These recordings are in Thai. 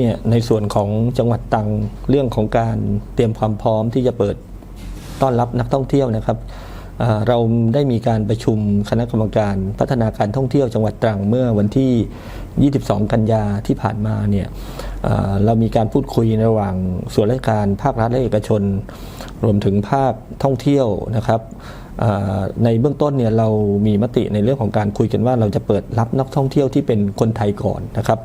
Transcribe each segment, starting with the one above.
เนี่ยในส่วนของจังหวัดตรังเรื่องของการเตรียมความพร้อมที่จะเปิดต้อนรับนักท่องเที่ยวนะครับเราได้มีการประชุมคณะกรรมการพัฒนาการท่องเที่ยวจังหวัดตรังเมื่อวันที่ 22 กันยาที่ผ่านมาเนี่ยเรามีการพูดคุยระหว่างส่วนราชการภาครัฐและเอกชน รวมถึงภาคท่องเที่ยวนะครับ ในเบื้องต้นเนี่ยเรามีมติในเรื่องของการคุยกันว่าเราจะเปิดรับนักท่องเที่ยวที่เป็นคนไทยก่อนนะครับ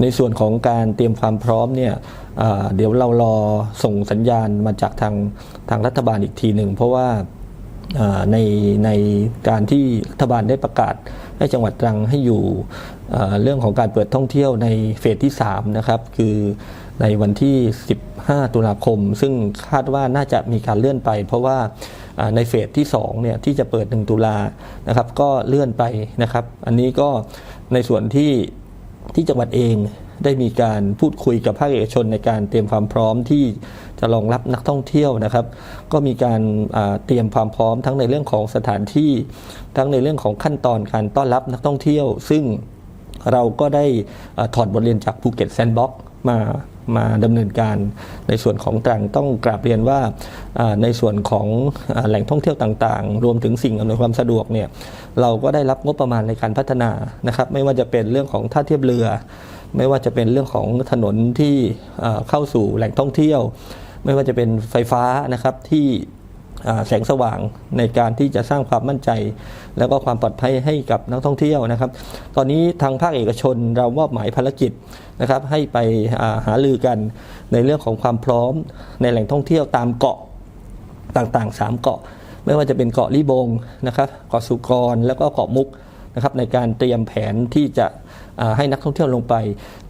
ในส่วนของการเตรียมความพร้อมเนี่ยเเดี๋ยวเรารอส่งสัญญาณมาจากทางทางรัฐบาลอีกทีหนึ่งเพราะว่าในในการที่รัฐบาลได้ประกาศให้จังหวัดตรังให้อยู่เอ่เรื่องของการเปิดท่องเที่ยวในเฟสที่3นะครับคือในวันที่ 15 ตุลาคม ซึ่งคาดว่าน่าจะมีการเลื่อนไป เพราะว่า ในเฟสที่2เนี่ยที่จะเปิด 1 ตุลานะครับก็เลื่อนไปนะครับ อันนี้ก็ในส่วนที่ที่จังหวัดเองได้มีการพูดคุยกับภาคเอกชนในการเตรียมความพร้อมที่จะรองรับนักท่องเที่ยวนะครับ ก็มีการเตรียมความพร้อมทั้งในเรื่องของสถานที่ ทั้งในเรื่องของขั้นตอนการต้อนรับนักท่องเที่ยว ซึ่งเราก็ได้ถอดบทเรียนจากภูเก็ตแซนด์บ็อก มามาดำเนินการในส่วนของตรังต้องกราบเรียนว่าในส่วนของแหล่งท่องเที่ยวต่างๆ รวมถึงสิ่งอำนวยความสะดวกเนี่ยเราก็ได้รับงบประมาณในการพัฒนานะครับ ไม่ว่าจะเป็นเรื่องของท่าเทียบเรือ ไม่ว่าจะเป็นเรื่องของถนนที่เข้าสู่แหล่งท่องเที่ยว ไม่ว่าจะเป็นไฟฟ้านะครับที่ แสงสว่างในการที่จะสร้างความมั่นใจ แล้วก็ความปลอดภัยให้กับนักท่องเที่ยวนะครับ ตอนนี้ทางภาคเอกชนเรามอบหมายภารกิจนะครับ ให้ไปาหารือกันในเรื่องของความพร้อมในแหล่งท่องเที่ยวตามเกาะต่างๆ 3 เกาะ ไม่ว่าจะเป็นเกาะลิบงนะครับเกาะสุกรแล้วก็เกาะมุกนะครับในการเตรียมแผนที่จะให้นักท่องเที่ยวลงไป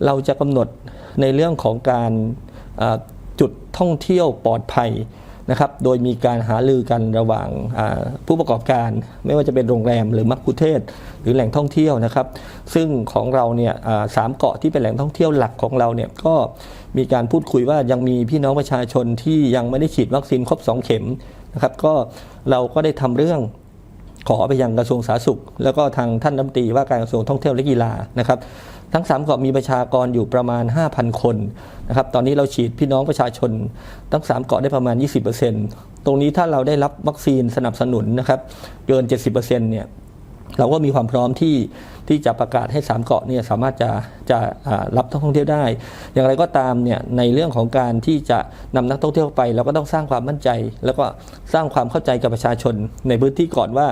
เราจะกำหนดในเรื่องของการาจุดท่องเที่ยวปลอดภัย นะครับ โดยมีการหารือกันระหว่างผู้ประกอบการ ไม่ว่าจะเป็นโรงแรมหรือมักคุเทศ หรือแหล่งท่องเที่ยวนะครับ ซึ่งของเราเนี่ยสามเกาะที่เป็นแหล่งท่องเที่ยวหลักของเราเนี่ยก็มีการพูดคุยว่ายังมีพี่น้องประชาชนที่ยังไม่ได้ฉีดวัคซีนครบ 2 เข็มนะครับ ก็เราก็ได้ทำเรื่องขอไปยังกระทรวงสาธารณสุข แล้วก็ทางท่านรัฐมนตรีว่าการกระทรวงท่องเที่ยวและกีฬานะครับ ทั้งสามเกาะมีประชากรอยู่ประมาณ 5,000 คนนะครับตอนนี้เราฉีดพี่น้องประชาชน ทั้งสามเกาะได้ประมาณ 20%ตรงนี้ถ้าเราได้รับวัคซีนสนับสนุนนะครับเกิน 70%เนี่ยเราก็มีความพร้อมที่ที่จะประกาศให้สามเกาะเนี่ยสามารถจะจะรับนักท่องเที่ยวได้ อย่างไรก็ตามเนี่ยในเรื่องของการที่จะนำนักท่องเที่ยวไป เราก็ต้องสร้างความมั่นใจ แล้วก็สร้างความเข้าใจกับประชาชนในพื้นที่ก่อนว่า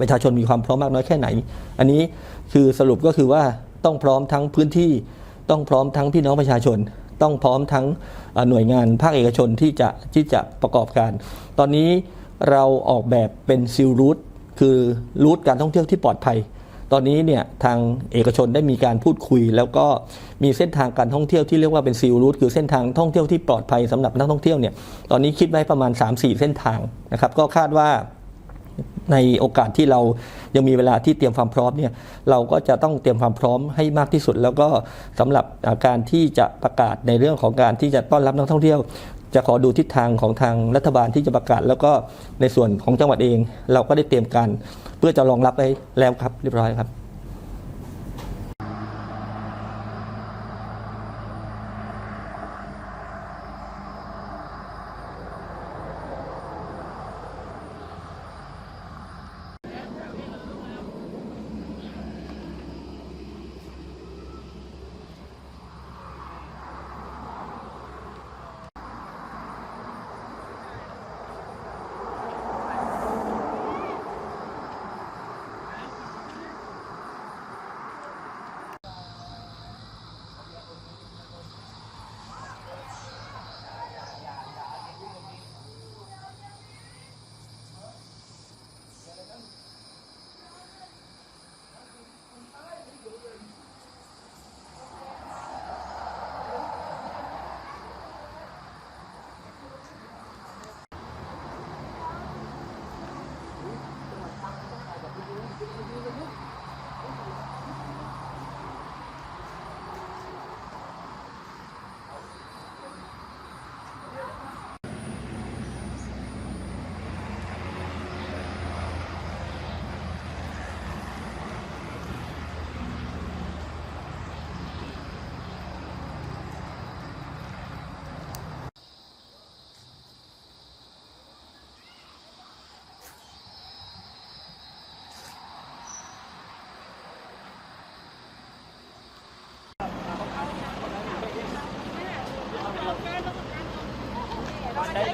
ประชาชนมีความพร้อมมากน้อยแค่ไหน อันนี้คือสรุปก็คือว่า ต้องพร้อมทั้งพื้นที่ ต้องพร้อมทั้งพี่น้องประชาชน ต้องพร้อมทั้งหน่วยงานภาคเอกชนที่จะที่จะประกอบการ ตอนนี้เราออกแบบเป็นซิลรูทคือรูทการท่องเที่ยวที่ปลอดภัย ตอนนี้เนี่ยทางเอกชนได้มีการพูดคุย แล้วก็มีเส้นทางการท่องเที่ยวที่เรียกว่าเป็นซิลรูทคือเส้นทางท่องเที่ยวที่ปลอดภัยสำหรับนักท่องเที่ยวเนี่ยตอนนี้คิดไว้ประมาณ 3-4 เส้นทางนะครับก็คาดว่า ในโอกาสที่เรายังมีเวลาที่เตรียมความพร้อมเนี่ยเราก็จะต้องเตรียมความพร้อมให้มากที่สุด แล้วก็สำหรับการที่จะประกาศในเรื่องของการที่จะต้อนรับนักท่องเที่ยว จะขอดูทิศทางของทางรัฐบาลที่จะประกาศ แล้วก็ในส่วนของจังหวัดเอง เราก็ได้เตรียมการเพื่อจะรองรับไว้แล้วครับเรียบร้อยครับ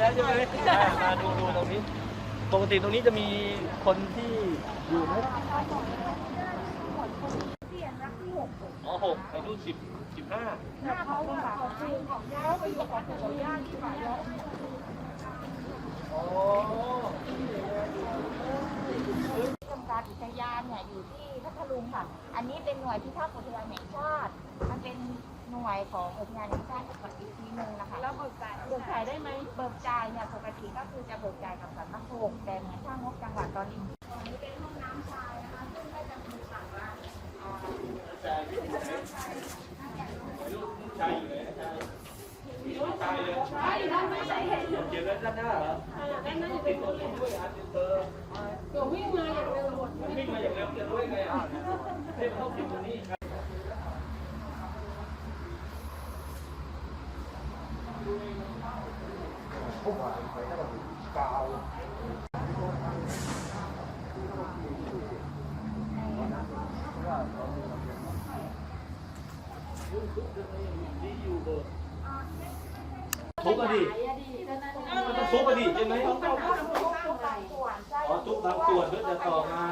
แล้วใช่ไหมามาดูดูตรงนี้ ปกติตรงนี้จะมีคนที่อยู่ไหมอ๋อหกอายุสิบสิบห้าหน้าเขาค่ะคือของเขาไปอยู่ของปู่ย่าที่ป่ายกอ๋อกรมการอุทยานเนี่ยอยู่ที่พัทลุงค่ะ อันนี้เป็นหน่วยพิทักษ์อุทยานแห่งชาติ หน่วยของอุทยานแห่งชาติอีกทีหนึงนะคะแล้วเบิกจ่ายเบิกจ่ายได้ไหมเบิกจ่ายเนี่ยปกติก็คือจะเบิกจ่ายกับสำนักงบแต่เหมือนถ้างบจังหวัดตอนนี้อันนี้เป็นห้องน้ำชายนะคะซึ่งก็จะมีฝั่งละอ่าชายอยู่ไหนชายเลยใช่ด้านไม่ใช่เห็นเขียนไว้ด้านหน้าเหรอด้านนั้นจะติเป็ดนตัวนี้ด้วยอะติดเบอร์ตัววิ่งมาอย่างเร็วหมดมันวิ่งมาอย่างเร็วจะรู้ยังไงอะเรียกเข้าติดตรงนี้ครับ ทุบอะดิมันต้องทุบอะดิใช่ไหมทุกบางส่วนใช่อ๋อทุบบางส่วนเพื่อจะต่อมา